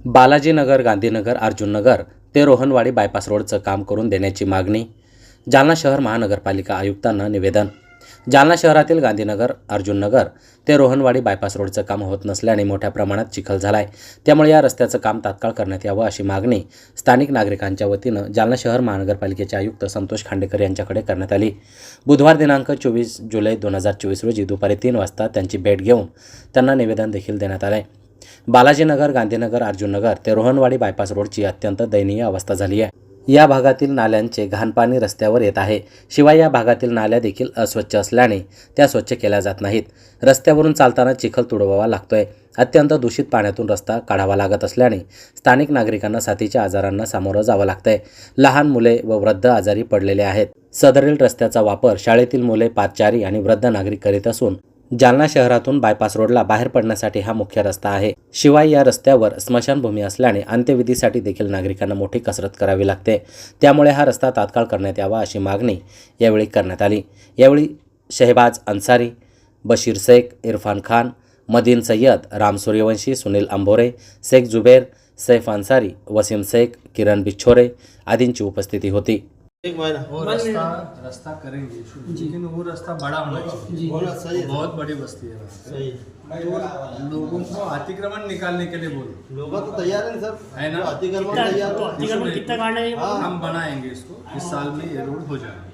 बालाजीनगर गांधीनगर अर्जुननगर ते रोहनवाडी बायपास रोडचं काम करून देण्याची मागणी. जालना शहर महानगरपालिका आयुक्तांना निवेदन. जालना शहरातील गांधीनगर अर्जुननगर ते रोहनवाडी बायपास रोडचं काम होत नसल्याने मोठ्या प्रमाणात चिखल झाला आहे त्यामुळे या रस्त्याचं काम तात्काळ करण्यात यावं अशी मागणी स्थानिक नागरिकांच्या वतीनं जालना शहर महानगरपालिकेचे आयुक्त संतोष खांडेकर यांच्याकडे करण्यात आली. बुधवार दिनांक चोवीस जुलै दोन हजार चोवीस रोजी दुपारी तीन वाजता त्यांची भेट घेऊन त्यांना निवेदन देखील देण्यात आलं आहे बालाजीनगर गांधीनगर अर्जुननगर ते रोहनवाडी बायपास रोडची अत्यंत दयनीय अवस्था झाली आहे. या भागातील नाल्यांचे घाणपाणी रस्त्यावर येत आहे. शिवाय या भागातील नाल्या देखील अस्वच्छ असल्याने त्या स्वच्छ केल्या जात नाहीत. रस्त्यावरून चालताना चिखल तुडवावा लागतोय. अत्यंत दूषित पाण्यातून रस्ता काढावा लागत असल्याने स्थानिक नागरिकांना साथीच्या आजारांना सामोरं जावं लागतंय. लहान मुले व वृद्ध आजारी पडलेले आहेत. सदरील रस्त्याचा वापर शाळेतील मुले पादचारी आणि वृद्ध नागरिक करीत असून जालना शहरातून बायपास रोडला बाहेर पडण्यासाठी हा मुख्य रस्ता आहे. शिवाय या रस्त्यावर स्मशानभूमी असल्याने अंत्यविधीसाठी देखील नागरिकांना मोठी कसरत करावी लागते. त्यामुळे हा रस्ता तात्काळ करण्यात यावा अशी मागणी यावेळी करण्यात आली. यावेळी शहबाज अन्सारी बशीर शेख इरफान खान मदीन सय्यद राम सूर्यवंशी सुनील अंभोरे शेख जुबेर सैफ अन्सारी वसीम शेख किरण बिच्छोरे आदींची उपस्थिती होती. एक महीना वो रास्ता रास्ता करेंगे लेकिन वो रास्ता बड़ा होना चाहिए। सही बहुत बड़ी बस्ती है सही। तो लोगों को अतिक्रमण निकालने के लिए बोलो। लोग तो तैयार है सर। है ना? अतिक्रमण तैयार तो है। अतिक्रमण कितना काटना है हाँ। हम बनाएँगे इसको। इस साल में ये रोड हो जाएगा।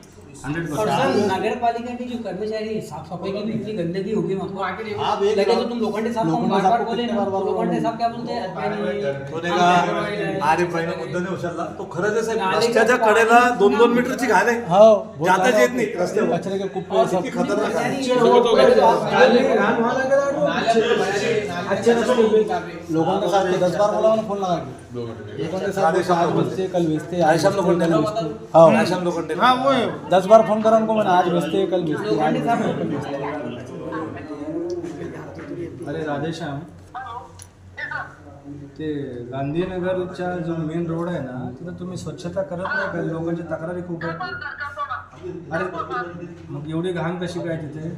हंड्रेड और परसेंट सर नगर पालिका के जो कर्मचारी साफ सफाई की इतनी गंदगी होगी मतलब आगे आप एक लगे तो बार- तुम लोखंडे साहब को लोखंडे बार साहब बार को बोले कितने ना बार बार लोखंडे बोले? साहब क्या बोलते हैं? अद्यानी- तो नाही का आरिफबाईनं मुद्दा नाही उचलला तो खरं जे साहेब नाले रस्त्याच्या का- कडेला दोन दोन मीटरची घाण आहे. हो जाताच येत नाही. रस्त्यावर. कचरे के कुप्पे और सब इतकी खतरनाक आहे. अच्छे रास्ते लोगों के साथ दस बार बोला उन्होंने फोन लगा के। लोगों के साथ बोलते, आज बेचते कल बेचते आज आयशाम बेचते, लोखंडे कल बेचते हाँ आयशाम लोखंडे हाँ वो है। दस बार फोन करा उनको मैंने आज बेचते कल आज बेचते अरे राधेश्याम ते गांधीनगरच्या जो मेन रोड आहे ना तिथं तुम्ही स्वच्छता करत नाही का? लोकांची तक्रारी खूप आहे. अरे मग एवढी घाण कशी काय तिथे?